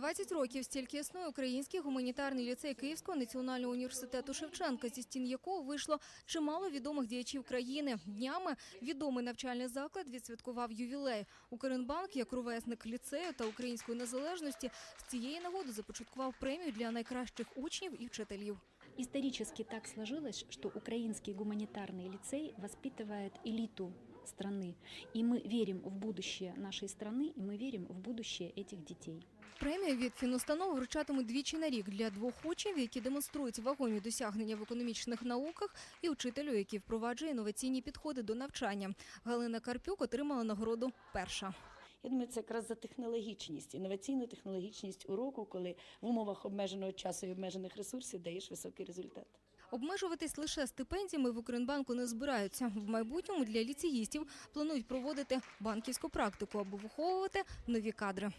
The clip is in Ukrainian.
20 років стільки існує Український гуманітарний ліцей Київського національного університету Шевченка, зі стін якого вийшло чимало відомих діячів країни. Днями відомий навчальний заклад відсвяткував ювілей. Укрінбанк, як ровесник ліцею та української незалежності, з цієї нагоди започаткував премію для найкращих учнів і вчителів. Исторически так сложилось, что Украинский гуманитарный лицей воспитывает элиту страны. И мы верим в будущее нашей страны, и мы верим в будущее этих детей. Премію від фінустанови вручатимуть двічі на рік для двох учнів, які демонструють вагомі досягнення в економічних науках, і вчителю, який впроваджує інноваційні підходи до навчання. Галина Карпюк отримала нагороду перша. Я думаю, це якраз за технологічність, інноваційну технологічність уроку, коли в умовах обмеженого часу і обмежених ресурсів даєш високий результат. Обмежуватись лише стипендіями в Укрінбанку не збираються. В майбутньому для ліцеїстів планують проводити банківську практику, аби виховувати нові кадри.